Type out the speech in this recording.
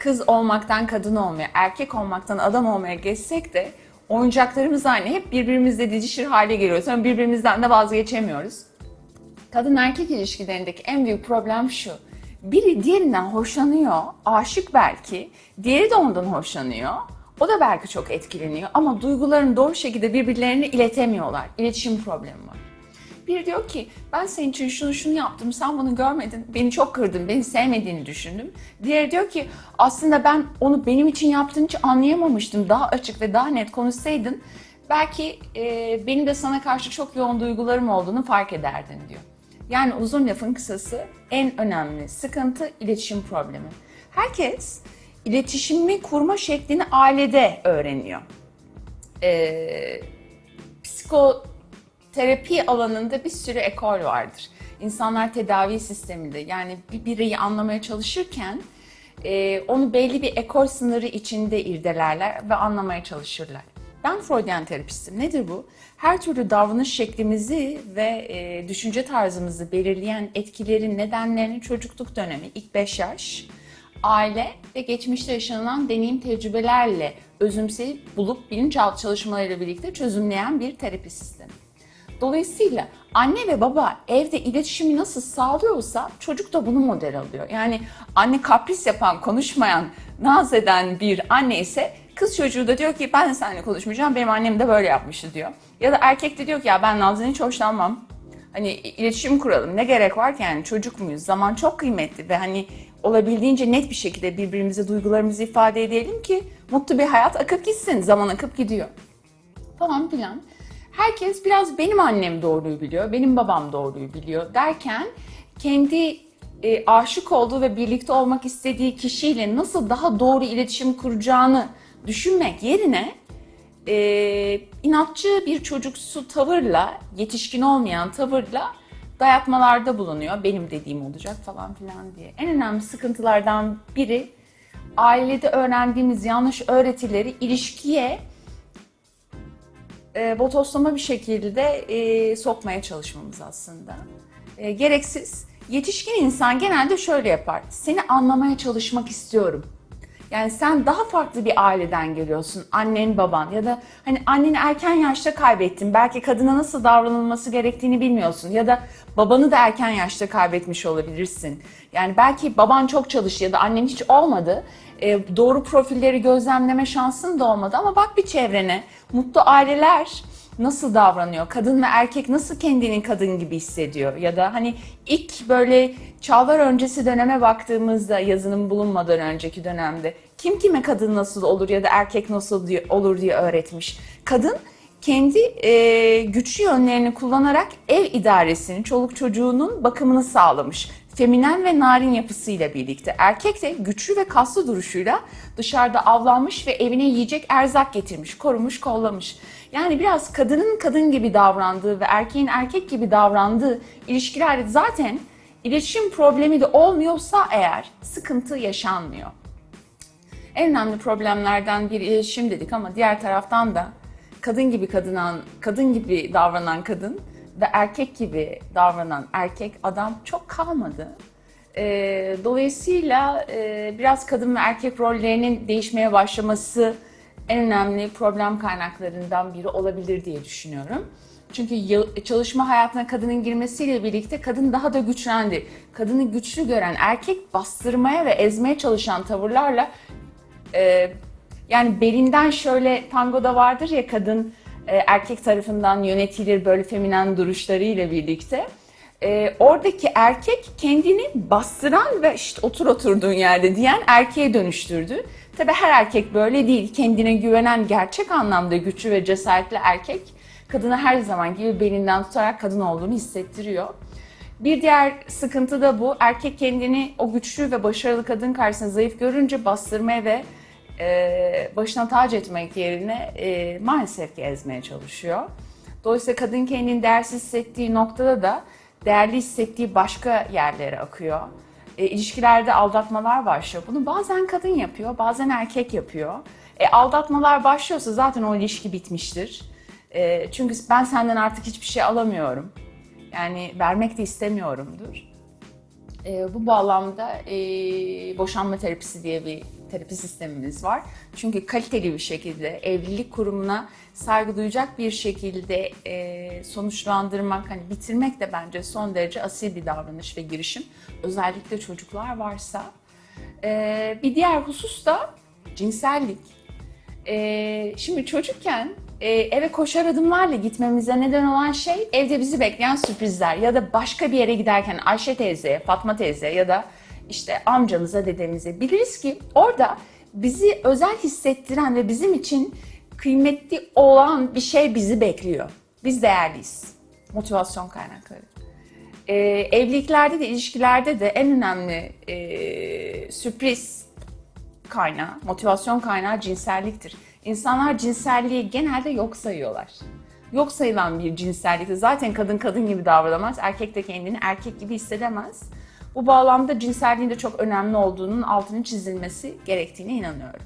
kız olmaktan kadın olmaya, erkek olmaktan adam olmaya geçsek de oyuncaklarımız aynı. Hep birbirimizle didişir hale geliyoruz. Sonra birbirimizden de vazgeçemiyoruz. Kadın erkek ilişkilerindeki en büyük problem şu. Biri diğerinden hoşlanıyor, aşık belki. Diğeri de ondan hoşlanıyor. O da belki çok etkileniyor ama duygularını doğru şekilde birbirlerine iletemiyorlar. İletişim problemi var. Biri diyor ki ben senin için şunu şunu yaptım sen bunu görmedin beni çok kırdın beni sevmediğini düşündüm. Diğeri diyor ki aslında ben onu benim için yaptığın için anlayamamıştım daha açık ve daha net konuşsaydın belki e, benim de sana karşı çok yoğun duygularım olduğunu fark ederdin diyor. Yani uzun lafın kısası en önemli sıkıntı iletişim problemi. Herkes iletişimi kurma şeklini ailede öğreniyor. Ee, psikoterapi alanında bir sürü ekol vardır. İnsanlar tedavi sisteminde yani bir bireyi anlamaya çalışırken e, onu belli bir ekol sınırı içinde irdelerler ve anlamaya çalışırlar. Ben Freudian terapistim. Nedir bu? Her türlü davranış şeklimizi ve e, düşünce tarzımızı belirleyen etkilerin nedenlerini çocukluk dönemi, ilk 5 yaş, aile ve geçmişte yaşanılan deneyim tecrübelerle özümseyip bulup bilinçaltı çalışmalarıyla birlikte çözümleyen bir terapi sistemi. Dolayısıyla anne ve baba evde iletişimi nasıl sağlıyorsa çocuk da bunu model alıyor. Yani anne kapris yapan, konuşmayan, naz eden bir anne ise kız çocuğu da diyor ki ben seninle konuşmayacağım, benim annem de böyle yapmıştı diyor. Ya da erkek de diyor ki ya ben Nazlı'dan hiç hoşlanmam. Hani iletişim kuralım. Ne gerek var ki yani çocuk muyuz? Zaman çok kıymetli ve hani olabildiğince net bir şekilde birbirimize duygularımızı ifade edelim ki mutlu bir hayat akıp gitsin. Zaman akıp gidiyor. Falan filan. Herkes biraz benim annem doğruyu biliyor, benim babam doğruyu biliyor derken kendi e, aşık olduğu ve birlikte olmak istediği kişiyle nasıl daha doğru iletişim kuracağını düşünmek yerine e, inatçı bir çocuksu tavırla, yetişkin olmayan tavırla dayatmalarda bulunuyor. Benim dediğim olacak falan filan diye. En önemli sıkıntılardan biri ailede öğrendiğimiz yanlış öğretileri ilişkiye e, botoslama bir şekilde e, sokmaya çalışmamız aslında. E, gereksiz. Yetişkin insan genelde şöyle yapar. Seni anlamaya çalışmak istiyorum. Yani sen daha farklı bir aileden geliyorsun. Annen, baban ya da hani anneni erken yaşta kaybettin. Belki kadına nasıl davranılması gerektiğini bilmiyorsun. Ya da babanı da erken yaşta kaybetmiş olabilirsin. Yani belki baban çok çalıştı ya da annen hiç olmadı. E, doğru profilleri gözlemleme şansın da olmadı ama bak bir çevrene. Mutlu aileler nasıl davranıyor? Kadın ve erkek nasıl kendini kadın gibi hissediyor? Ya da hani ilk böyle çağlar öncesi döneme baktığımızda yazının bulunmadan önceki dönemde kim kime kadın nasıl olur ya da erkek nasıl diye, olur diye öğretmiş. Kadın kendi e, güçlü yönlerini kullanarak ev idaresini, çoluk çocuğunun bakımını sağlamış. Feminen ve narin yapısıyla birlikte. Erkek de güçlü ve kaslı duruşuyla dışarıda avlanmış ve evine yiyecek erzak getirmiş, korumuş, kollamış. Yani biraz kadının kadın gibi davrandığı ve erkeğin erkek gibi davrandığı ilişkilerde zaten iletişim problemi de olmuyorsa eğer sıkıntı yaşanmıyor. En önemli problemlerden biri iletişim dedik ama diğer taraftan da kadın gibi kadınan, kadın gibi davranan kadın ve erkek gibi davranan erkek adam çok kalmadı. Ee, dolayısıyla e, biraz kadın ve erkek rollerinin değişmeye başlaması en önemli problem kaynaklarından biri olabilir diye düşünüyorum. Çünkü çalışma hayatına kadının girmesiyle birlikte kadın daha da güçlendi. Kadını güçlü gören erkek bastırmaya ve ezmeye çalışan tavırlarla e, yani belinden şöyle tangoda vardır ya kadın e, erkek tarafından yönetilir böyle feminen duruşlarıyla birlikte. E, oradaki erkek kendini bastıran ve işte otur oturduğun yerde diyen erkeğe dönüştürdü. Tabi her erkek böyle değil. Kendine güvenen gerçek anlamda güçlü ve cesaretli erkek kadına her zaman gibi belinden tutarak kadın olduğunu hissettiriyor. Bir diğer sıkıntı da bu. Erkek kendini o güçlü ve başarılı kadın karşısında zayıf görünce bastırmaya ve e, başına tac etmek yerine e, maalesef ki ezmeye çalışıyor. Dolayısıyla kadın kendini değersiz hissettiği noktada da değerli hissettiği başka yerlere akıyor. E, ilişkilerde aldatmalar başlıyor. Bunu bazen kadın yapıyor, bazen erkek yapıyor. E, aldatmalar başlıyorsa zaten o ilişki bitmiştir. E, çünkü ben senden artık hiçbir şey alamıyorum. Yani vermek de istemiyorumdur. E, bu bağlamda e, boşanma terapisi diye bir terapi sistemimiz var. Çünkü kaliteli bir şekilde evlilik kurumuna saygı duyacak bir şekilde e, sonuçlandırmak, hani bitirmek de bence son derece asil bir davranış ve girişim. Özellikle çocuklar varsa. E, bir diğer husus da cinsellik. E, şimdi çocukken e, eve koşar adımlarla gitmemize neden olan şey evde bizi bekleyen sürprizler ya da başka bir yere giderken Ayşe teyzeye, Fatma teyze ya da işte amcamıza, dedemize biliriz ki orada bizi özel hissettiren ve bizim için kıymetli olan bir şey bizi bekliyor. Biz değerliyiz. Motivasyon kaynakları. Ee, evliliklerde de ilişkilerde de en önemli e, sürpriz kaynağı, motivasyon kaynağı cinselliktir. İnsanlar cinselliği genelde yok sayıyorlar. Yok sayılan bir cinsellikte zaten kadın kadın gibi davranamaz, erkek de kendini erkek gibi hissedemez. Bu bağlamda cinselliğin de çok önemli olduğunun altının çizilmesi gerektiğine inanıyorum.